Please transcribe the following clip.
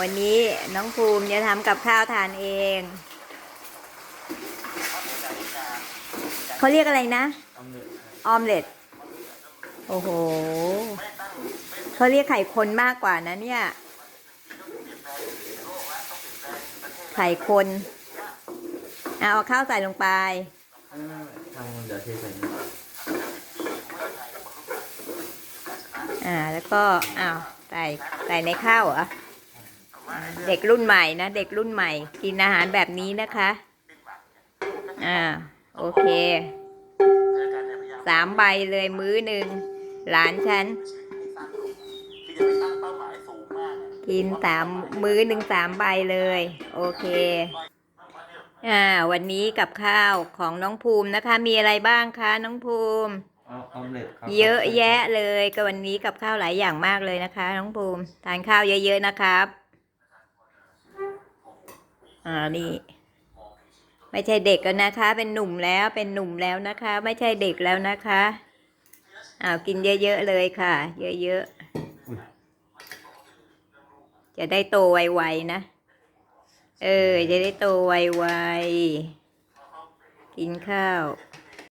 วันนี้น้องภูมิจะทำกับข้าวทานเอง เขาเรียกอะไรนะ ออมเล็ตโอ้โหเขาเรียกไข่คนมากกว่านะเนี่ย ไข่คนเอาข้าวใส่ลงไปทำเดี๋ยวเทใส่อ่า แล้วก็อ้าวใส่ใส่ในข้าวเหรอ เด็กรุ่นใหม่นะ เด็กรุ่นใหม่ กินอาหารแบบนี้นะคะ อ่า โอเค สามใบเลยมื้อหนึ่ง หลานฉัน กินสามมื้อหนึ่งสามใบเลย โอเค อ่า วันนี้กับข้าวของน้องภูมินะคะ มีอะไรบ้างคะ น้องภูมิเอาออมเล็ตครับเยอะแยะเลยก็วันนี้กับข้าวหลายอย่างมากเลยนะคะ น้องภูมิทานข้าวเยอะๆนะครับ อ่านี่ไม่ใช่เด็กแล้วนะคะ เป็นหนุ่มแล้วเป็นหนุ่มแล้วนะคะ ไม่ใช่เด็กแล้วนะคะอ้าวกินเยอะๆเลยค่ะ เยอะๆจะได้โตไวๆนะเออจะได้โตไวๆกินข้าว